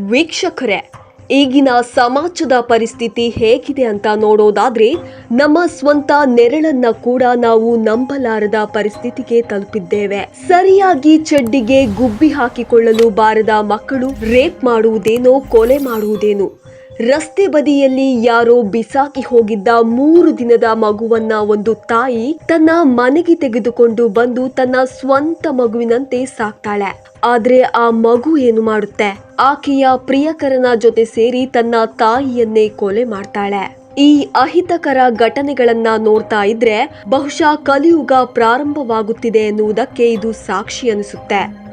ವೀಕ್ಷಕರೇ, ಈಗಿನ ಸಮಾಜದ ಪರಿಸ್ಥಿತಿ ಹೇಗಿದೆ ಅಂತ ನೋಡೋದಾದ್ರೆ, ನಮ್ಮ ಸ್ವಂತ ನೆರಳನ್ನ ಕೂಡ ನಾವು ನಂಬಲಾರದ ಪರಿಸ್ಥಿತಿಗೆ ತಲುಪಿದ್ದೇವೆ. ಸರಿಯಾಗಿ ಚಡ್ಡಿಗೆ ಗುಬ್ಬಿ ಹಾಕಿಕೊಳ್ಳಲು ಬಾರದ ಮಕ್ಕಳು ರೇಪ್ ಮಾಡುವುದೇನೋ, ಕೊಲೆ ಮಾಡುವುದೇನೋ ರಸ್ತೆ ಬದಿಯಲ್ಲಿ ಯಾರೋ ಬಿಸಾಕಿ ಹೋಗಿದ್ದ ಮೂರು ದಿನದ ಮಗುವನ್ನ ಒಂದು ತಾಯಿ ತನ್ನ ಮನೆಗೆ ತೆಗೆದುಕೊಂಡು ಬಂದು ತನ್ನ ಸ್ವಂತ ಮಗುವಿನಂತೆ ಸಾಕ್ತಾಳೆ. ಆದ್ರೆ ಆ ಮಗು ಏನು ಮಾಡುತ್ತೆ? ಆಕೆಯ ಪ್ರಿಯಕರನ ಜೊತೆ ಸೇರಿ ತನ್ನ ತಾಯಿಯನ್ನೇ ಕೊಲೆ ಮಾಡ್ತಾಳೆ. ಈ ಅಹಿತಕರ ಘಟನೆಗಳನ್ನ ನೋಡ್ತಾ ಇದ್ರೆ ಬಹುಶಃ ಕಲಿಯುಗ ಪ್ರಾರಂಭವಾಗುತ್ತಿದೆ ಎನ್ನುವುದಕ್ಕೆ ಇದು ಸಾಕ್ಷಿ ಅನಿಸುತ್ತೆ.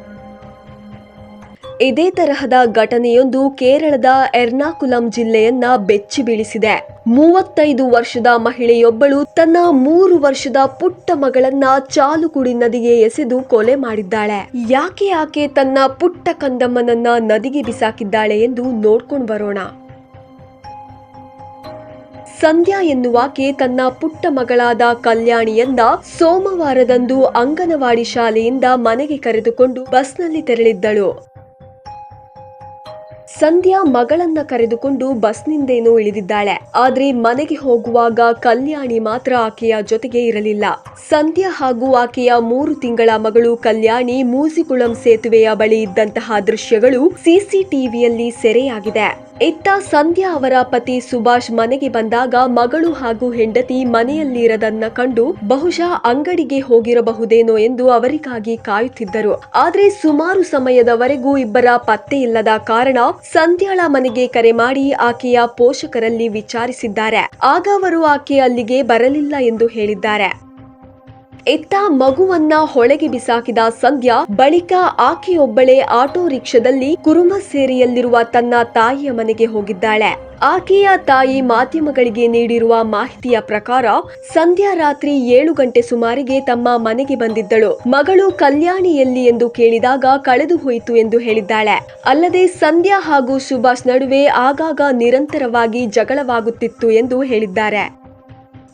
ಇದೇ ತರಹದ ಘಟನೆಯೊಂದು ಕೇರಳದ ಎರ್ನಾಕುಲಂ ಜಿಲ್ಲೆಯನ್ನ ಬೆಚ್ಚಿ ಬೀಳಿಸಿದೆ. ಮೂವತ್ತೈದು ವರ್ಷದ ಮಹಿಳೆಯೊಬ್ಬಳು ತನ್ನ ಮೂರು ವರ್ಷದ ಪುಟ್ಟ ಮಗಳನ್ನ ಚಾಲುಕುಡಿ ನದಿಗೆ ಎಸೆದು ಕೊಲೆ ಮಾಡಿದ್ದಾಳೆ. ಯಾಕೆ ಆಕೆ ತನ್ನ ಪುಟ್ಟ ಕಂದಮ್ಮನನ್ನ ನದಿಗೆ ಬಿಸಾಕಿದ್ದಾಳೆ ಎಂದು ನೋಡ್ಕೊಂಡು ಬರೋಣ. ಸಂಧ್ಯಾ ಎನ್ನುವಾಕೆ ತನ್ನ ಪುಟ್ಟ ಮಗಳಾದ ಕಲ್ಯಾಣಿಯನ್ನ ಸೋಮವಾರದಂದು ಅಂಗನವಾಡಿ ಶಾಲೆಯಿಂದ ಮನೆಗೆ ಕರೆದುಕೊಂಡು ಬಸ್ನಲ್ಲಿ ತೆರಳಿದ್ದಳು. ಸಂಧ್ಯಾ ಮಗಳನ್ನ ಕರೆದುಕೊಂಡು ಬಸ್ನಿಂದೇನೋ ಇಳಿದಿದ್ದಾಳೆ. ಆದ್ರೆ ಮನೆಗೆ ಹೋಗುವಾಗ ಕಲ್ಯಾಣಿ ಮಾತ್ರ ಆಕೆಯ ಜೊತೆಗೆ ಇರಲಿಲ್ಲ. ಸಂಧ್ಯಾ ಹಾಗೂ ಆಕೆಯ ಮೂರು ತಿಂಗಳ ಮಗಳು ಕಲ್ಯಾಣಿ ಮೂಸಿಕುಳಂ ಸೇತುವೆಯ ಬಳಿ ಇದ್ದಂತಹ ದೃಶ್ಯಗಳು ಸಿಸಿಟಿವಿಯಲ್ಲಿ ಸೆರೆಯಾಗಿದೆ. ಇತ್ತ ಸಂಧ್ಯಾ ಅವರ ಪತಿ ಸುಭಾಷ್ ಮನೆಗೆ ಬಂದಾಗ ಮಗಳು ಹಾಗೂ ಹೆಂಡತಿ ಮನೆಯಲ್ಲಿರದನ್ನ ಕಂಡು ಬಹುಶಃ ಅಂಗಡಿಗೆ ಹೋಗಿರಬಹುದೇನೋ ಎಂದು ಅವರಿಗಾಗಿ ಕಾಯುತ್ತಿದ್ದರು. ಆದರೆ ಸುಮಾರು ಸಮಯದವರೆಗೂ ಇಬ್ಬರ ಪತ್ತೆ ಇಲ್ಲದ ಕಾರಣ ಸಂಧ್ಯಾಳ ಮನೆಗೆ ಕರೆ ಮಾಡಿ ಆಕೆಯ ಪೋಷಕರಲ್ಲಿ ವಿಚಾರಿಸಿದ್ದಾರೆ. ಆಗ ಅವರು ಆಕೆ ಅಲ್ಲಿಗೆ ಬರಲಿಲ್ಲ ಎಂದು ಹೇಳಿದ್ದಾರೆ. ಇತ್ತ ಮಗುವನ್ನ ಹೊಳೆಗೆ ಬಿಸಾಕಿದ ಸಂಧ್ಯಾ ಬಳಿಕ ಆಕೆಯೊಬ್ಬಳೆ ಆಟೋ ರಿಕ್ಷಾದಲ್ಲಿ ಕುರುಮ ಸೇರಿಯಲ್ಲಿರುವ ತನ್ನ ತಾಯಿಯ ಮನೆಗೆ ಹೋಗಿದ್ದಾಳೆ. ಆಕೆಯ ತಾಯಿ ಮಾಧ್ಯಮಗಳಿಗೆ ನೀಡಿರುವ ಮಾಹಿತಿಯ ಪ್ರಕಾರ ಸಂಧ್ಯಾ ರಾತ್ರಿ ಏಳು ಗಂಟೆ ಸುಮಾರಿಗೆ ತಮ್ಮ ಮನೆಗೆ ಬಂದಿದ್ದಳು. ಮಗಳು ಕಲ್ಯಾಣಿಯಲ್ಲಿ ಎಂದು ಕೇಳಿದಾಗ ಕಳೆದು ಹೋಯಿತು ಎಂದು ಹೇಳಿದ್ದಾಳೆ. ಅಲ್ಲದೆ ಸಂಧ್ಯಾ ಹಾಗೂ ಸುಭಾಷ್ ನಡುವೆ ಆಗಾಗ ನಿರಂತರವಾಗಿ ಜಗಳವಾಗುತ್ತಿತ್ತು ಎಂದು ಹೇಳಿದ್ದಾರೆ.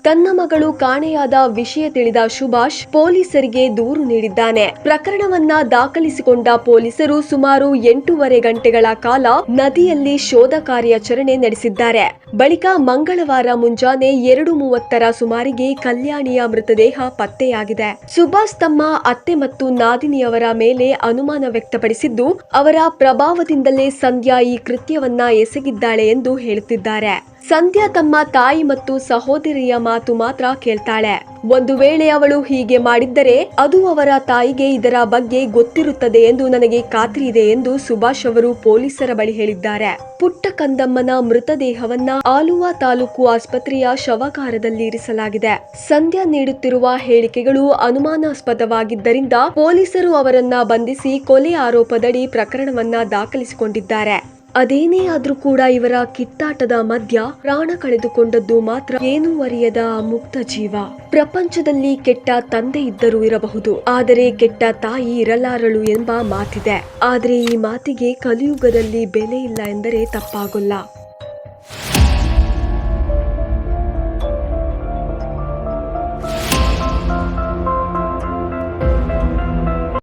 ತನ್ನ ಮಗಳು ಕಾಣೆಯಾದ ವಿಷಯ ತಿಳಿದ ಸುಭಾಷ್ ಪೊಲೀಸರಿಗೆ ದೂರು ನೀಡಿದ್ದಾನೆ. ಪ್ರಕರಣವನ್ನ ದಾಖಲಿಸಿಕೊಂಡ ಪೊಲೀಸರು ಸುಮಾರು ಎಂಟೂವರೆ ಗಂಟೆಗಳ ಕಾಲ ನದಿಯಲ್ಲಿ ಶೋಧ ಕಾರ್ಯಾಚರಣೆ ನಡೆಸಿದ್ದಾರೆ. ಬಳಿಕ ಮಂಗಳವಾರ ಮುಂಜಾನೆ ಎರಡು ಮೂವತ್ತರ ಸುಮಾರಿಗೆ ಕಲ್ಯಾಣಿಯ ಮೃತದೇಹ ಪತ್ತೆಯಾಗಿದೆ. ಸುಭಾಷ್ ತಮ್ಮ ಅತ್ತೆ ಮತ್ತು ನಾದಿನಿಯವರ ಮೇಲೆ ಅನುಮಾನ ವ್ಯಕ್ತಪಡಿಸಿದ್ದು, ಅವರ ಪ್ರಭಾವದಿಂದಲೇ ಸಂಧ್ಯಾ ಈ ಕೃತ್ಯವನ್ನ ಎಸಗಿದ್ದಾಳೆ ಎಂದು ಹೇಳುತ್ತಿದ್ದಾರೆ. ಸಂಧ್ಯಾ ತಮ್ಮ ತಾಯಿ ಮತ್ತು ಸಹೋದರಿಯ ಮಾತು ಮಾತ್ರ ಕೇಳ್ತಾಳೆ. ಒಂದು ವೇಳೆ ಅವಳು ಹೀಗೆ ಮಾಡಿದ್ದರೆ ಅದು ಅವರ ತಾಯಿಗೆ ಇದರ ಬಗ್ಗೆ ಗೊತ್ತಿರುತ್ತದೆ ಎಂದು ನನಗೆ ಖಾತ್ರಿ ಇದೆ ಎಂದು ಸುಭಾಷ್ ಅವರು ಪೊಲೀಸರ ಬಳಿ ಹೇಳಿದ್ದಾರೆ. ಪುಟ್ಟ ಕಂದಮ್ಮನ ಮೃತದೇಹವನ್ನ ಆಲುವ ತಾಲೂಕು ಆಸ್ಪತ್ರೆಯ ಶವಕಾರದಲ್ಲಿ ಇರಿಸಲಾಗಿದೆ. ಸಂಧ್ಯಾ ನೀಡುತ್ತಿರುವ ಹೇಳಿಕೆಗಳು ಅನುಮಾನಾಸ್ಪದವಾಗಿದ್ದರಿಂದ ಪೊಲೀಸರು ಅವರನ್ನ ಬಂಧಿಸಿ ಕೊಲೆ ಆರೋಪದಡಿ ಪ್ರಕರಣವನ್ನ ದಾಖಲಿಸಿಕೊಂಡಿದ್ದಾರೆ. ಅದೇನೇ ಆದ್ರೂ ಕೂಡ ಇವರ ಕಿತ್ತಾಟದ ಮಧ್ಯ ಪ್ರಾಣ ಕಳೆದುಕೊಂಡದ್ದು ಮಾತ್ರ ಏನೂ ಅರಿಯದ ಮುಕ್ತ ಜೀವ. ಪ್ರಪಂಚದಲ್ಲಿ ಕೆಟ್ಟ ತಂದೆ ಇದ್ದರೂ ಇರಬಹುದು, ಆದರೆ ಕೆಟ್ಟ ತಾಯಿ ಇರಲಾರಳು ಎಂಬ ಮಾತಿದೆ. ಆದರೆ ಈ ಮಾತಿಗೆ ಕಲಿಯುಗದಲ್ಲಿ ಬೆಲೆ ಇಲ್ಲ ಎಂದರೆ ತಪ್ಪಾಗೊಲ್ಲ.